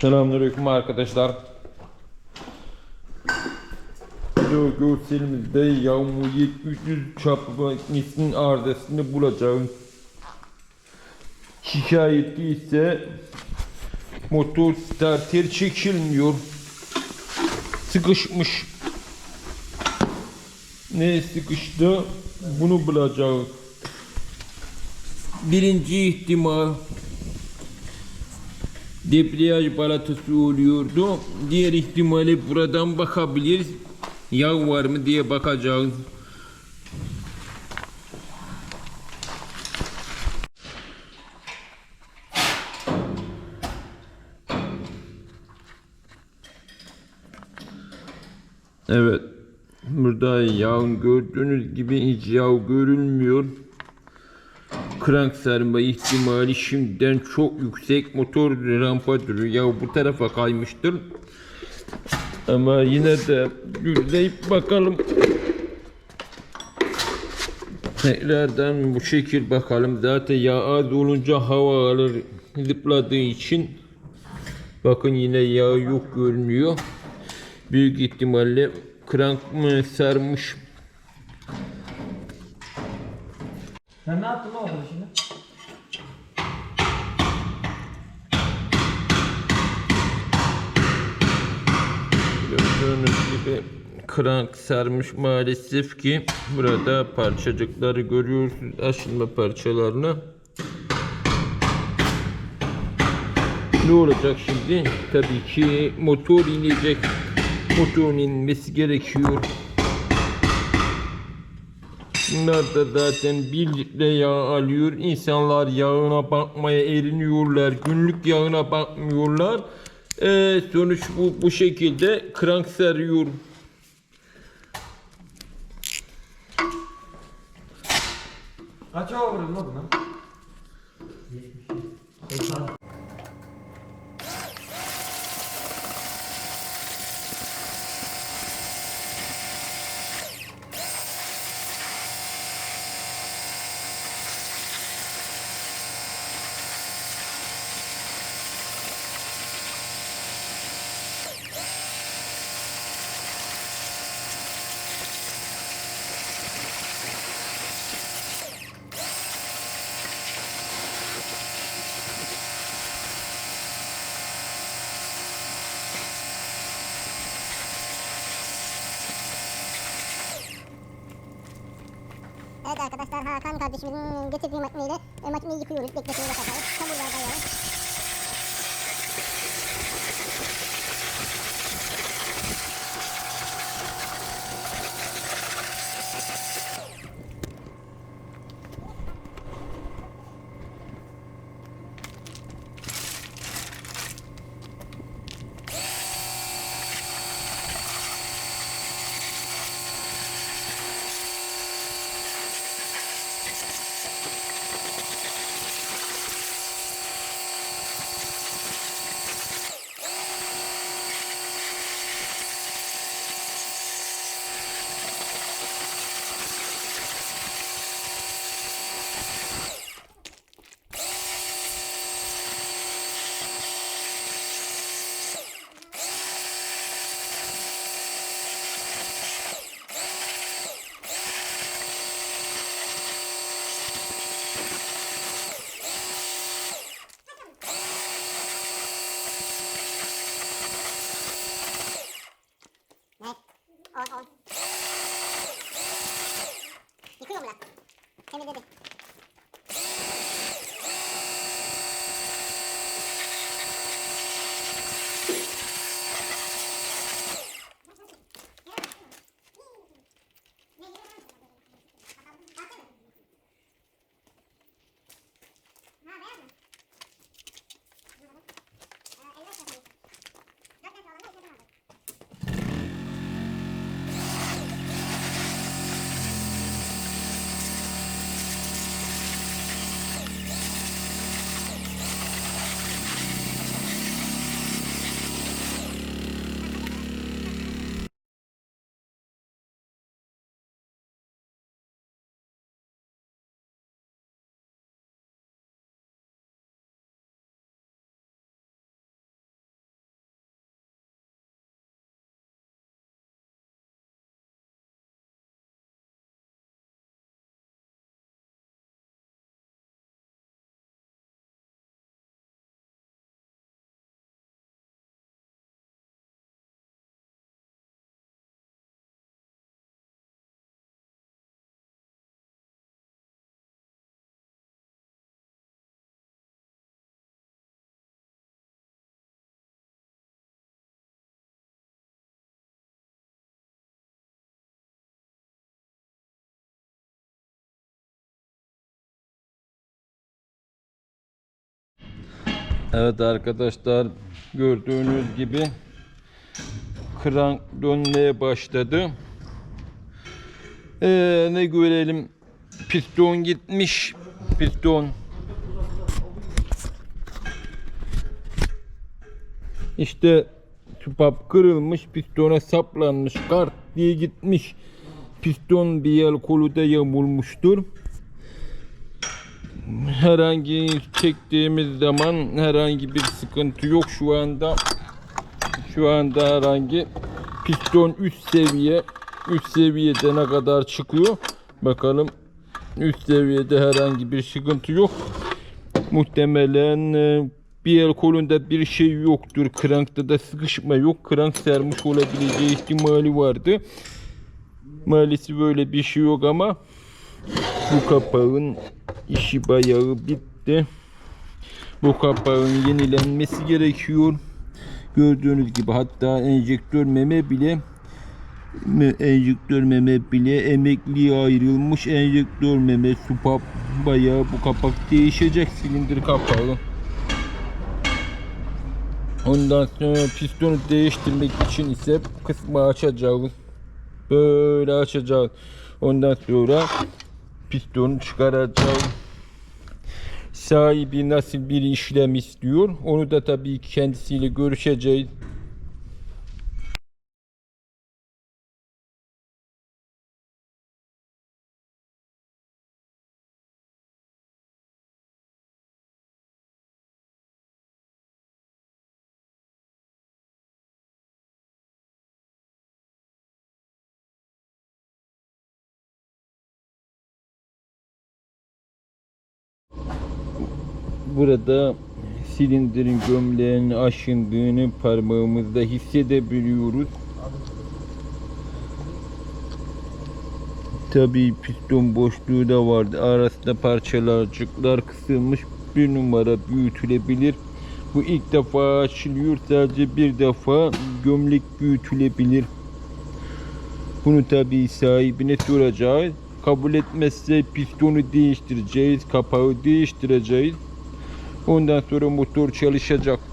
Selamünaleyküm arkadaşlar. Video görselimizde yağmur 700 çarpı makinesinin arızasını bulacağız. Şikayetli ise motor starter çekilmiyor. Sıkışmış. Ne sıkıştı? Bunu bulacağız. Birinci ihtimal debriyaj balatası oluyordu. Diğer ihtimali buradan bakabiliriz. Yağ var mı diye bakacağız. Evet. Burada yağın gördüğünüz gibi hiç yağ görülmüyor. Krank sarma ihtimali şimdiden çok yüksek. Motor rampa duruyor. Bu tarafa kaymıştır. Ama yine de düzleyip bakalım. Tekrardan bu şekil bakalım. Zaten yağ az olunca hava alır zıpladığı için. Bakın yine yağ yok görünüyor. Büyük ihtimalle krank mı sarmış Sen ne yaptın lan orada şimdi? Gördüğünüz gibi krank sarmış maalesef ki burada parçacıkları görüyorsunuz aşınma parçalarını. Ne olacak şimdi? Tabii ki motor inecek. Motorun inmesi gerekiyor. Bunlar da zaten bir litre yağ alıyor. İnsanlar yağına bakmaya eriniyorlar. Günlük yağına bakmıyorlar. Ee, sonuç bu, bu şekilde krank sarıyor. Kaç hava vuruyorsun lan buna? Evet arkadaşlar Hakan kardeşimizin getirdiği makineyle e, makineyi yıkıyoruz. Bekletiyoruz bakalım. Çamurlar bayağı. Evet arkadaşlar gördüğünüz gibi krank dönmeye başladı. Ee, ne görelim? Piston gitmiş piston. İşte tüpap kırılmış pistona saplanmış kart diye gitmiş. Piston bir yer kolu da yamulmuştur herhangi çektiğimiz zaman herhangi bir sıkıntı yok. Şu anda şu anda herhangi piston üst seviye üst seviyede ne kadar çıkıyor? Bakalım. Üst seviyede herhangi bir sıkıntı yok. Muhtemelen e, bir el kolunda bir şey yoktur. Krankta da sıkışma yok. Krank sermiş olabileceği ihtimali vardı. Maalesef böyle bir şey yok ama bu kapağın işi bayağı bitti. Bu kapağın yenilenmesi gerekiyor. Gördüğünüz gibi hatta enjektör meme bile enjektör meme bile emekliye ayrılmış enjektör meme supap bayağı bu kapak değişecek silindir kapağı. Ondan sonra pistonu değiştirmek için ise bu kısmı açacağız. Böyle açacağız. Ondan sonra pistonu çıkaracağız. Sahibi nasıl bir işlem istiyor? Onu da tabii kendisiyle görüşeceğiz. Burada silindirin gömleğinin aşındığını parmağımızda hissedebiliyoruz. Tabii piston boşluğu da vardı. Arasında parçalarcıklar kısılmış. Bir numara büyütülebilir. Bu ilk defa açılıyor. Sadece bir defa gömlek büyütülebilir. Bunu tabii sahibine soracağız. Kabul etmezse pistonu değiştireceğiz. Kapağı değiştireceğiz. Ondan sonra motor çalışacak.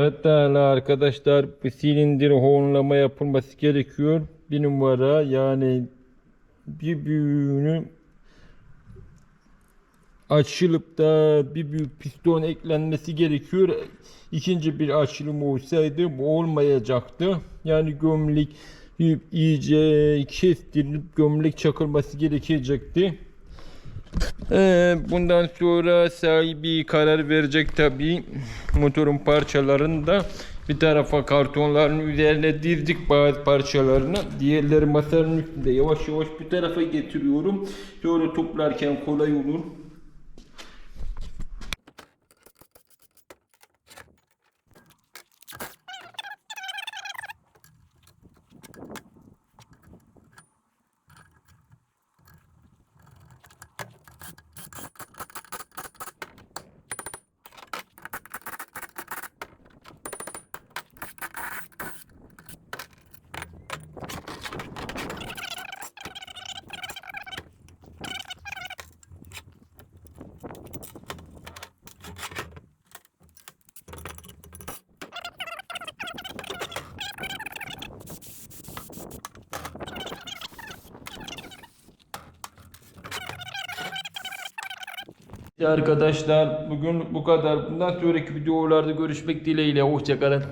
Evet değerli arkadaşlar bu silindir hornlama yapılması gerekiyor. Bir numara yani bir büyüğünü açılıp da bir büyük piston eklenmesi gerekiyor. İkinci bir açılım olsaydı bu olmayacaktı. Yani gömlek iyice kestirilip gömlek çakılması gerekecekti. Ee, bundan sonra sahibi karar verecek tabi motorun parçalarını da bir tarafa kartonların üzerine dizdik bazı parçalarını. Diğerleri masanın üstünde yavaş yavaş bir tarafa getiriyorum. Sonra toplarken kolay olur Arkadaşlar bugün bu kadar. Bundan sonraki videolarda görüşmek dileğiyle. Hoşçakalın.